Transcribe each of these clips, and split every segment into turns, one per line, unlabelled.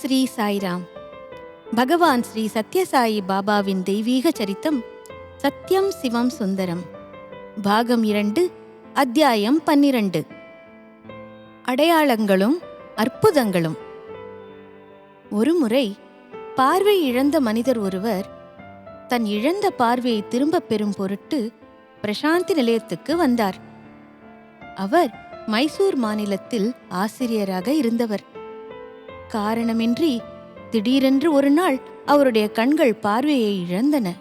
ஸ்ரீ சாய்ராம். பகவான் ஸ்ரீ சத்யசாயி பாபாவின் தெய்வீக சரித்தம் சத்யம் சிவம் சுந்தரம். பாகம் இரண்டு அத்தியாயம் பன்னிரண்டு. அடையாளங்களும் அற்புதங்களும். ஒருமுறை பார்வை இழந்த மனிதர் ஒருவர் தன் இழந்த பார்வையை திரும்பப் பெறும் பொருட்டு பிரசாந்தி நிலையத்துக்கு வந்தார். அவர் மைசூர் மாநிலத்தில் ஆசிரியராக இருந்தவர். காரணமின்றி திடீரென்று ஒரு நாள் அவருடைய கண்கள் பார்வையை இழந்தன.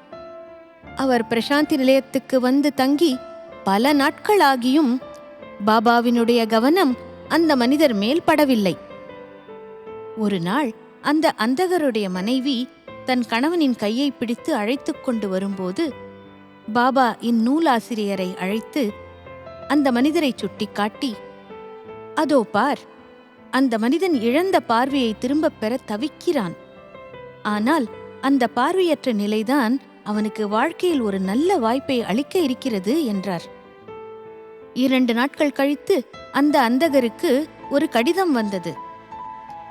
அவர் பிரசாந்தி நிலையத்துக்கு வந்து தங்கி பல நாட்களாகியும் பாபாவினுடைய கவனம் அந்த மனிதர் மேல் படவில்லை. ஒரு நாள் அந்த அந்தகருடைய மனைவி தன் கணவனின் கையை பிடித்து அழைத்துக் கொண்டு வரும்போது பாபா இந்நூலாசிரியரை அழைத்து அந்த மனிதரை சுட்டிக்காட்டி அதோ பார் அந்த மனிதன் இழந்த பார்வையை திரும்பப் பெற தவிக்கிறான். ஆனால் அந்த பார்வையற்ற நிலைதான் அவனுக்கு வாழ்க்கையில் ஒரு நல்ல வாய்ப்பை அளிக்க இருக்கிறது என்றார். இரண்டு நாட்கள் கழித்து அந்த அந்தகருக்கு ஒரு கடிதம் வந்தது.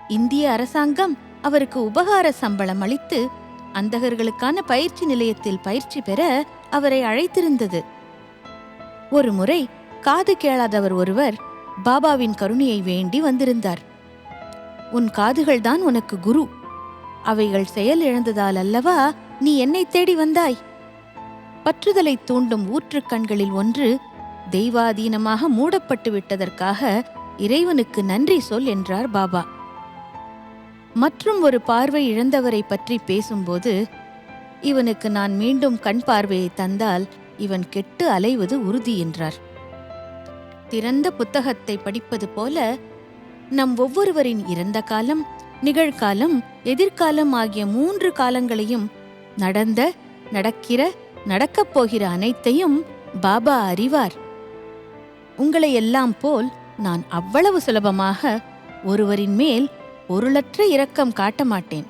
இந்திய அரசாங்கம் அவருக்கு உபகார சம்பளம் அளித்து அந்தகர்களுக்கான பயிற்சி நிலையத்தில் பயிற்சி பெற அவரை அழைத்திருந்தது. ஒரு முறை காது கேளாதவர் ஒருவர் பாபாவின் கருணையை வேண்டி வந்திருந்தார். உன் காதுகள்தான் உனக்கு குரு. அவைகள் செயல் இழந்ததால் அல்லவா நீ என்னை தேடி வந்தாய்? பற்றுதலை தூண்டும் ஊற்றுக் கண்களில் ஒன்று தெய்வாதீனமாக மூடப்பட்டு விட்டதற்காக இறைவனுக்கு நன்றி சொல் என்றார் பாபா. மற்றும் ஒரு பார்வை இழந்தவரை பற்றி பேசும்போது இவனுக்கு நான் மீண்டும் கண் பார்வையை தந்தால் இவன் கெட்டு அலைவது உறுதி என்றார். திறந்த புத்தகத்தை படிப்பது போல நம் ஒவ்வொருவரின் இறந்த காலம் நிகழ்காலம் எதிர்காலம் ஆகிய மூன்று காலங்களையும் நடந்த நடக்கிற நடக்கப் போகிற அனைத்தையும் பாபா அறிவார். உங்களை எல்லாம் போல் நான் அவ்வளவு சுலபமாக ஒருவரின் மேல் பொருளற்ற இரக்கம் காட்ட மாட்டேன்.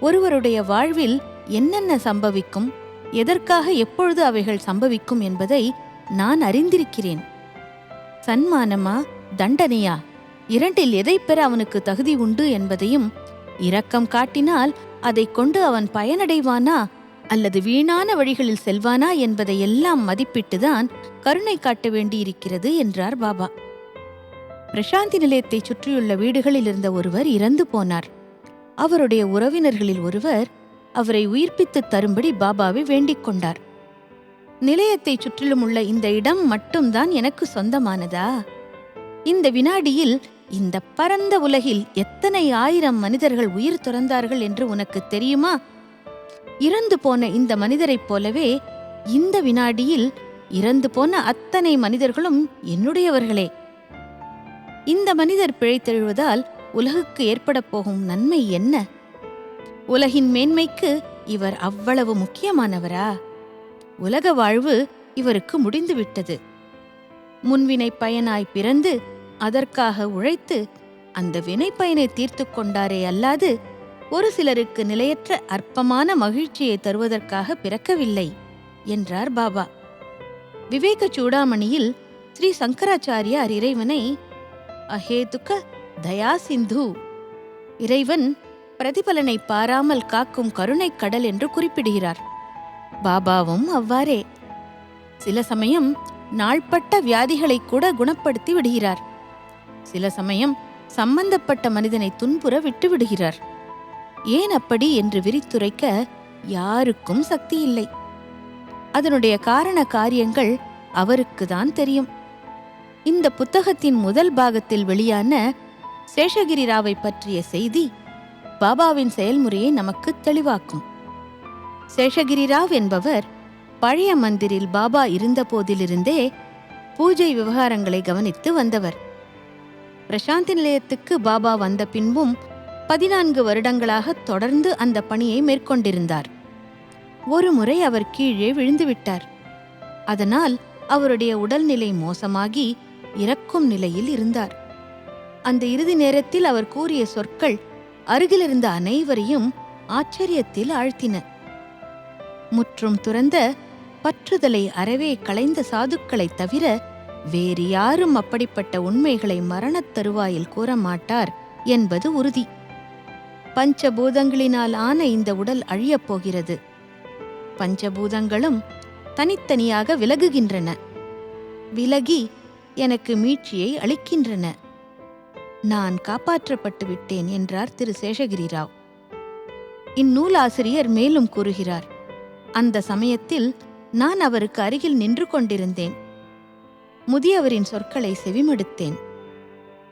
ஒருவருடைய வாழ்வில் என்னென்ன சம்பவிக்கும் எதற்காக எப்பொழுது அவைகள் சம்பவிக்கும் என்பதை நான் அறிந்திருக்கிறேன். சன்மானமா? தண்டனையா? இரண்டில் எதை பெற அவனுக்கு தகுதி உண்டு என்பதையும் இரக்கம் காட்டினால் அதைக் கொண்டு அவன் பயனடைவானா? அல்லது வீணான வழிகளில் செல்வானா என்பதை எல்லாம் மதிப்பிட்டுதான் கருணை காட்ட வேண்டியிருக்கிறது என்றார் பாபா. பிரசாந்தி நிலையத்தை சுற்றியுள்ள வீடுகளில் இருந்த ஒருவர் இறந்து போனார். அவருடைய உறவினர்களில் ஒருவர் அவரை உயிர்ப்பித்துத் தரும்படி பாபாவை வேண்டிக் கொண்டார். நிலையத்தை சுற்றிலும் உள்ள இந்த இடம் மட்டும்தான் எனக்கு சொந்தமானதா? இந்த வினாடியில் இந்த பரந்த உலகில் எத்தனை ஆயிரம் மனிதர்கள் உயிர் துறந்தார்கள் என்று உனக்கு தெரியுமா? இறந்து போன இந்த மனிதரைப் போலவே இந்த வினாடியில் இறந்து போன அத்தனை மனிதர்களும் என்னுடையவர்களே. இந்த மனிதர் பிழைத்தெழுவதால் உலகுக்கு ஏற்பட போகும் நன்மை என்ன? உலகின் மேன்மைக்கு இவர் அவ்வளவு முக்கியமானவரா? உலக வாழ்வு இவருக்கு முடிந்துவிட்டது. முன்வினை பயனாய் பிறந்து அதற்காக உழைத்து அந்த வினைப்பயனை தீர்த்து கொண்டாரே அல்லாது ஒரு சிலருக்கு நிலையற்ற அற்பமான மகிழ்ச்சியை தருவதற்காக பிறக்கவில்லை என்றார் பாபா. விவேக சூடாமணியில் ஸ்ரீ சங்கராச்சாரியார் இறைவனை அஹேதுக்க தயா சிந்து! இறைவன் பிரதிபலனை பாராமல் காக்கும் கருணைக் கடல் என்று குறிப்பிடுகிறார். பாபாவும் அவ்வாறே. சில சமயம் நாள்பட்ட வியாதிகளை கூட குணப்படுத்தி விடுகிறார். சில சமயம் சம்பந்தப்பட்ட மனிதனை துன்புற விட்டு விடுகிறார். ஏன் அப்படி என்று விரித்துரைக்க யாருக்கும் சக்தி இல்லை. அதனுடைய காரண காரியங்கள் அவருக்குதான் தெரியும். இந்த புத்தகத்தின் முதல் பாகத்தில் வெளியான சேஷகிரி ராவை பற்றிய செய்தி பாபாவின் செயல்முறையை நமக்கு தெளிவாக்கும். சேஷகிரி ராவ் என்பவர் பழைய மந்திரில் பாபா இருந்த போதிலிருந்தே பூஜை விவகாரங்களை கவனித்து வந்தவர். பிரசாந்தி நிலையத்துக்கு பாபா வந்த பின்பும் பதினான்கு வருடங்களாக தொடர்ந்து அந்த பணியை மேற்கொண்டிருந்தார். ஒரு முறை அவர் கீழே விழுந்துவிட்டார். அதனால் அவருடைய உடல்நிலை மோசமாகி இறக்கும் நிலையில் இருந்தார். அந்த இறுதி நேரத்தில் அவர் கூறிய சொற்கள் அருகிலிருந்த அனைவரையும் ஆச்சரியத்தில் ஆழ்த்தின. முற்றும் துறந்த பற்றுதலை அறவே களைந்த சாதுக்களைத் தவிர வேறு யாரும் அப்படிப்பட்ட உண்மைகளை மரணத் தருவாயில் கூற மாட்டார் என்பது உறுதி. பஞ்சபூதங்களினால் ஆன இந்த உடல் அழியப் போகிறது. பஞ்சபூதங்களும் தனித்தனியாக விலகுகின்றன. விலகி எனக்கு மீட்சியை அளிக்கின்றன. நான் காப்பாற்றப்பட்டு விட்டேன் என்றார் திரு சேஷகிரி ராவ் இந்நூலாசிரியர் மேலும் கூறுகிறார். அந்த சமயத்தில் நான் அவருக்கு அருகில் நின்று கொண்டிருந்தேன். முதியவரின் சொற்களை செவிமடுத்தேன்.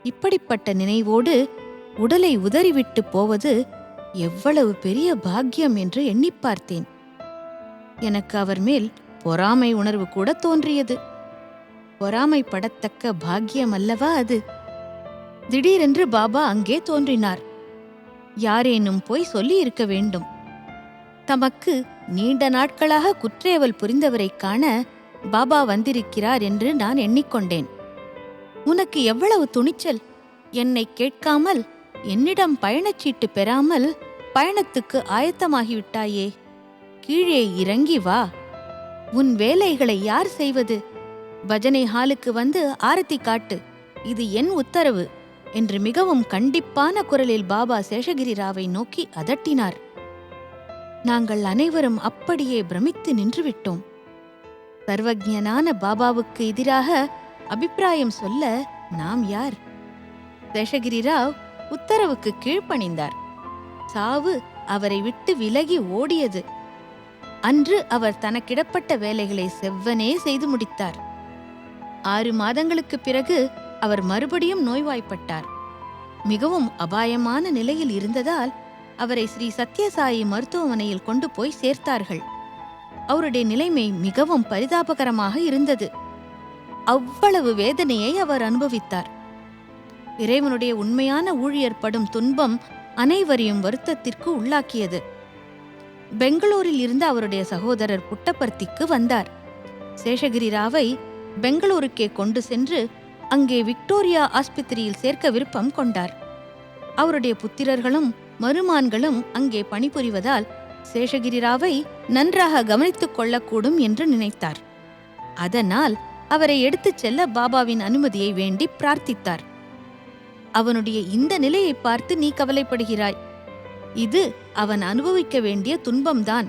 இப்படிப்பட்ட நினைவோடு உடலை உதறிவிட்டு போவது எவ்வளவு பெரிய பாக்கியம் என்று எண்ணிப் பார்த்தேன். எனக்கு அவர் மேல் பொறாமை உணர்வு கூட தோன்றியது. பொறாமைப்படத்தக்க பாக்கியம் அல்லவா அது? திடீரென்று பாபா அங்கே தோன்றினார். யாரேனும் போய் சொல்லி இருக்க வேண்டும். தமக்கு நீண்ட நாட்களாக குற்றேவல் புரிந்தவரைக் காண பாபா வந்திருக்கிறார் என்று நான் எண்ணிக்கொண்டேன். உனக்கு எவ்வளவு துணிச்சல்? என்னை கேட்காமல் என்னிடம் பயணச்சீட்டு பெறாமல் பயணத்துக்கு ஆயத்தமாகிவிட்டாயே. கீழே இறங்கி வா. உன் வேலைகளை யார் செய்வது? பஜனை ஹாலுக்கு வந்து ஆரத்தி காட்டு. இது என் உத்தரவு என்று மிகவும் கண்டிப்பான குரலில் பாபா சேஷகிரி ராவை நோக்கி அதட்டினார். நாங்கள் அனைவரும் அப்படியே பிரமித்து நின்றுவிட்டோம். சர்வஜனான பாபாவுக்கு எதிராக அபிப்பிராயம் சொல்ல நாம் யார்? சேஷகிரி ராவ் உத்தரவுக்கு கீழ்ப்பணிந்தார். சாவு அவரை விட்டு விலகி ஓடியது. அன்று அவர் தனக்கிடப்பட்ட வேலைகளை செவ்வனே செய்து முடித்தார். ஆறு மாதங்களுக்குப் பிறகு அவர் மறுபடியும் நோய்வாய்ப்பட்டார். மிகவும் அபாயமான நிலையில் இருந்ததால் அவரை ஸ்ரீ சத்யசாயி மருத்துவமனையில் கொண்டு போய் சேர்த்தார்கள். அவருடைய நிலைமை மிகவும் பரிதாபகரமாக இருந்தது. அவ்வளவு வேதனையை அவர் அனுபவித்தார். இறைவனுடைய உண்மையான ஊழியர் படும் துன்பம் அனைவரையும் வருத்தத்திற்கு உள்ளாக்கியது. பெங்களூரில் இருந்து அவருடைய சகோதரர் புட்டபர்த்திக்கு வந்தார். சேஷகிரி ராவை பெங்களூருக்கே கொண்டு சென்று அங்கே விக்டோரியா ஆஸ்பத்திரியில் சேர்க்க விருப்பம் கொண்டார். அவருடைய புத்திரர்களும் மருமான்களும் அங்கே பணிபுரிவதால் சேஷகிரி ராவை நன்றாக கவனித்துக் கொள்ளக்கூடும் என்று நினைத்தார். அதனால் அவரை எடுத்துச் செல்ல பாபாவின் அனுமதியை வேண்டி பிரார்த்தித்தார். அவனுடைய இந்த நிலையை பார்த்து நீ கவலைப்படுகிறாய். இது அவன் அனுபவிக்க வேண்டிய துன்பம்தான்.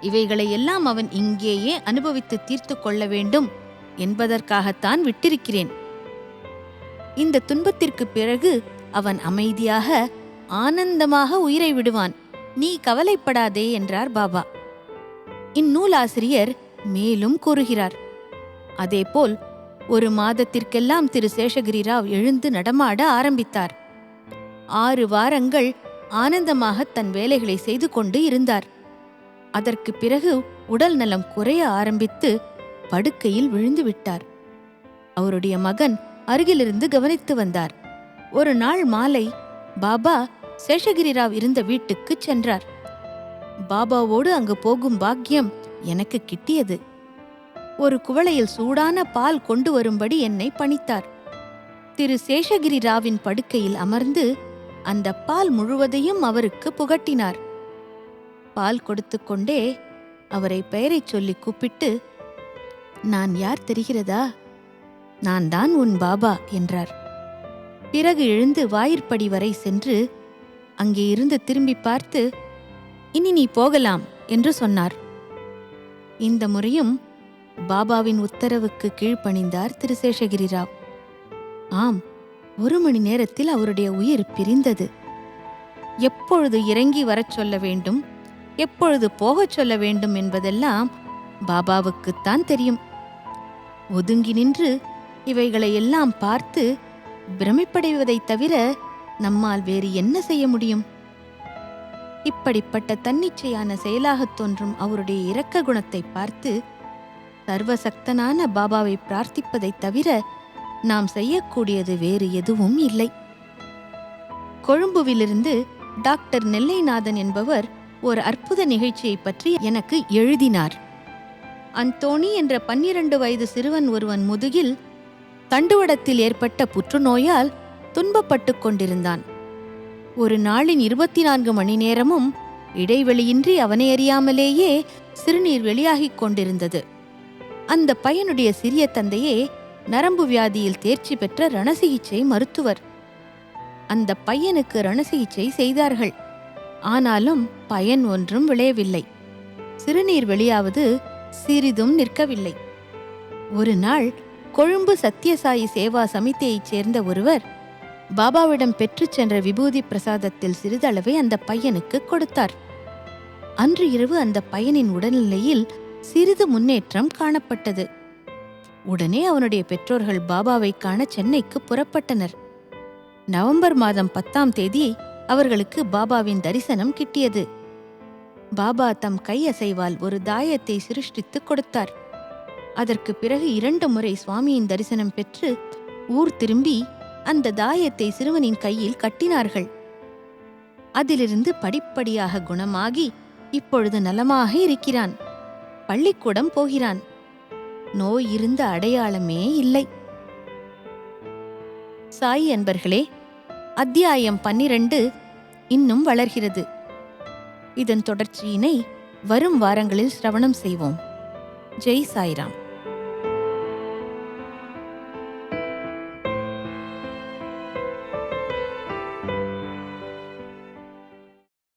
இவைகளை எல்லாம் அவன் இங்கேயே அனுபவித்து தீர்த்து கொள்ள வேண்டும் என்பதற்காகத்தான் விட்டிருக்கிறேன். இந்த துன்பத்திற்கு பிறகு அவன் அமைதியாக ஆனந்தமாக உயிரை விடுவான். நீ கவலைப்படாதே என்றார் பாபா. இந்நூலாசிரியர் மேலும் கூறுகிறார். அதேபோல் ஒரு மாதத்திற்கெல்லாம் திரு சேஷகிரி ராவ் எழுந்து நடமாட ஆரம்பித்தார். ஆறு வாரங்கள் ஆனந்தமாக தன் வேலைகளை செய்து கொண்டு இருந்தார். அதற்கு பிறகு உடல் நலம் குறைய ஆரம்பித்து படுக்கையில் விழுந்து விட்டார். அவருடைய மகன் அருகிலிருந்து கவனித்து வந்தார். ஒரு நாள் மாலை பாபா சேஷகிரிராவ் இருந்த வீட்டுக்குச் சென்றார். பாபாவோடு அங்கு போகும் பாக்கியம் எனக்கு கிட்டியது. ஒரு குவளையில் சூடான பால் கொண்டு வரும்படி என்னை பணித்தார். திரு சேஷகிரி ராவின் படுக்கையில் அமர்ந்து அந்த பால் முழுவதையும் அவருக்கு புகட்டினார். பால் கொடுத்து கொண்டே அவரை பெயரைச் சொல்லி கூப்பிட்டு நான் யார் தெரிகிறதா? நான் தான் உன் பாபா என்றார். பிறகு எழுந்து வாயிற்படி வரை சென்று அங்கே இருந்து திரும்பி பார்த்து இனி நீ போகலாம் என்று சொன்னார். இந்த முறையும் பாபாவின் உத்தரவுக்கு கீழ்ப்பணிந்தார் திரு சேஷகிரி ராவ். ஆம் ஒரு மணி நேரத்தில் அவருடைய உயிர் பிரிந்தது. எப்பொழுது இறங்கி வரச் சொல்ல வேண்டும் எப்பொழுது போகச் சொல்ல வேண்டும் என்பதெல்லாம் பாபாவுக்குத்தான் தெரியும். ஒதுங்கி நின்று இவைகளை எல்லாம் பார்த்து பிரமிப்படைவதைத் தவிர நம்மால் வேறு என்ன செய்ய முடியும்? இப்படிப்பட்ட தன்னிச்சையான செயலாகத் தோன்றும் அவருடைய இரக்க குணத்தை பார்த்து சர்வசக்தனான பாபாவை பிரார்த்திப்பதைத் தவிர நாம் செய்யக்கூடியது வேறு எதுவும் இல்லை. கொழும்புவிலிருந்து டாக்டர் நெல்லைநாதன் என்பவர் ஒரு அற்புத நிகழ்ச்சியை பற்றி எனக்கு எழுதினார். அந்தோணி என்ற பன்னிரண்டு வயது சிறுவன் ஒருவன் முதுகில் தண்டுவடத்தில் ஏற்பட்ட புற்றுநோயால் துன்பப்பட்டுக் கொண்டிருந்தான். ஒரு நாளின் இருபத்தி நான்கு மணி நேரமும் இடைவெளியின்றி அவனை அறியாமலேயே சிறுநீர் வெளியாகிக் கொண்டிருந்தது. அந்த பையனுடைய சிறிய தந்தையே நரம்பு வியாதியில் தேர்ச்சி பெற்ற ரணசிகிச்சை மருத்துவர். அந்த பையனுக்கு ரணசிகிச்சை செய்தார்கள். ஆனாலும் பயன் ஒன்றும் விளையவில்லை. சிறுநீர் வெளியாவது சிறிதும் நிற்கவில்லை. ஒரு நாள் கொழும்பு சத்யசாயி சேவா சமிதியைச் சேர்ந்த ஒருவர் பாபாவிடம் பெற்றுச் சென்ற விபூதி பிரசாதத்தில் சிறிதளவை அந்த பையனுக்கு கொடுத்தார். அன்று இரவு அந்த பையனின் உடல்நிலையில் சிறிது முன்னேற்றம் காணப்பட்டது. உடனே அவனுடைய பெற்றோர்கள் பாபாவை காண சென்னைக்கு புறப்பட்டனர். நவம்பர் மாதம் பத்தாம் தேதி அவர்களுக்கு பாபாவின் தரிசனம் கிட்டியது. பாபா தம் கையசைவால் ஒரு தாயத்தை சிருஷ்டித்துக் கொடுத்தார். அதற்கு பிறகு இரண்டு முறை சுவாமியின் தரிசனம் பெற்று ஊர் திரும்பி அந்த தாயத்தை சிறுவனின் கையில் கட்டினார்கள். அதிலிருந்து படிப்படியாக குணமாகி இப்பொழுது நலமாக இருக்கிறான். பள்ளிக்கூடம் போகிறான். நோய் இருந்த அடையாளமே இல்லை. சாய் அன்பர்களே அத்தியாயம் பன்னிரண்டு இன்னும் வளர்கிறது. இதன் தொடர்ச்சியினை வரும் வாரங்களில் சிரவணம் செய்வோம். ஜெய் சாய்ராம்.